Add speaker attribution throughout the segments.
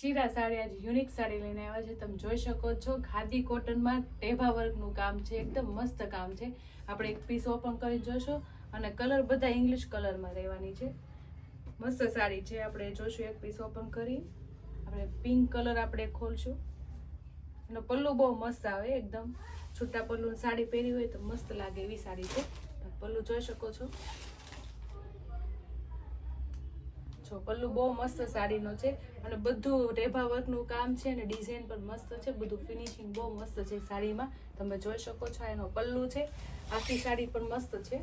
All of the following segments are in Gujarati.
Speaker 1: શીરા સાડી આજે યુનિક સાડી લઈને આવ્યા છે. તમે જોઈ શકો છો, ખાદી કોટનમાં ટેભા વર્કનું કામ છે, એકદમ મસ્ત કામ છે. આપણે એક પીસ ઓપન કરી જોશો અને કલર બધા ઇંગ્લિશ કલરમાં રહેવાની છે. મસ્ત સાડી છે, આપણે જોશું એક પીસ ઓપન કરી. આપણે પિંક કલર આપણે ખોલશું. એનો પલ્લુ બહુ મસ્ત આવે, એકદમ. છૂટા પલ્લુની સાડી પહેરી હોય તો મસ્ત લાગે એવી સાડી છે. પલ્લુ જોઈ શકો છો. જો પલ્લુ બહુ મસ્ત સાડીનો છે અને બધું રેભા વર્કનું કામ છે અને ડિઝાઇન પણ મસ્ત છે. બધું ફિનિશિંગ બહુ મસ્ત છે સાડીમાં. તમે જોઈ શકો છો એનો પલ્લુ છે. આખી સાડી પણ મસ્ત છે.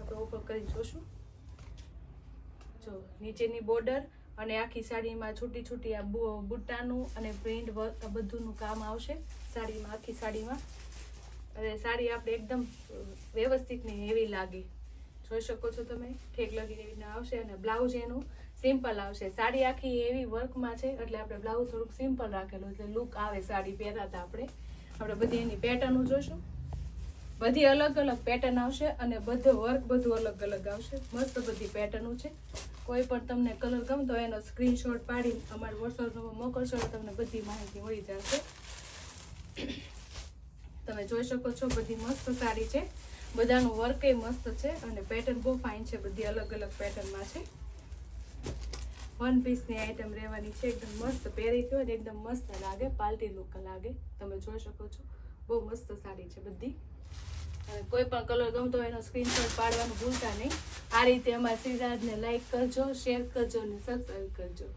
Speaker 1: આપણે ઉપર કરી જોશું. જો, નીચેની બોર્ડર અને આખી સાડીમાં છૂટી છૂટી આ બુટ્ટાનું અને પ્રિન્ટ વર્ક બધુંનું કામ આવશે સાડીમાં, આખી સાડીમાં. અને સાડી આપણે એકદમ વ્યવસ્થિત ને એવી લાગે. જોઈ શકો છો તમે? ઠેક લગીને એવી આવશે. અને બ્લાઉઝ એનું સિમ્પલ આવશે. સાડી આખી એવી વર્કમાં છે, એટલે આપણે બ્લાઉઝ થોડુંક સિમ્પલ રાખેલું, એટલે લુક આવે સાડી પહેરાતા આપણે. આપણે બધી એની પેટર્નો જોશું. બધી અલગ અલગ પેટર્ન આવશે અને બધું વર્ક બધું અલગ અલગ આવશે. મસ્ત બધી પેટર્નો છે. કોઈ પણ તમને કલર ગમતો હોય એનો સ્ક્રીનશોટ પાડી અમારા વોટ્સઅપમાં મોકલશો તમને બધી માહિતી મળી જશે. તમે જોઈ શકો છો બધી મસ્ત સાડી છે. બધાનું વર્ક મસ્ત છે અને પેટર્ન બહુ ફાઇન છે. બધી અલગ અલગ પેટર્નમાં છે. વન પીસની આઈટમ રહેવાની છે. એકદમ મસ્ત પહેરી ગયો ને એકદમ મસ્ત લાગે. પાલટી લુક લાગે. તમે જોઈ શકો છો. બહુ મસ્ત સાડી છે બધી. અને કોઈ પણ કલર ગમતો હોય એનો સ્ક્રીનશોટ પાડવાનું ભૂલતા નહીં. આ રીતે અમારા શ્રીરાજને લાઇક કરજો શેર કરજો અને સબસ્ક્રાઈબ કરજો.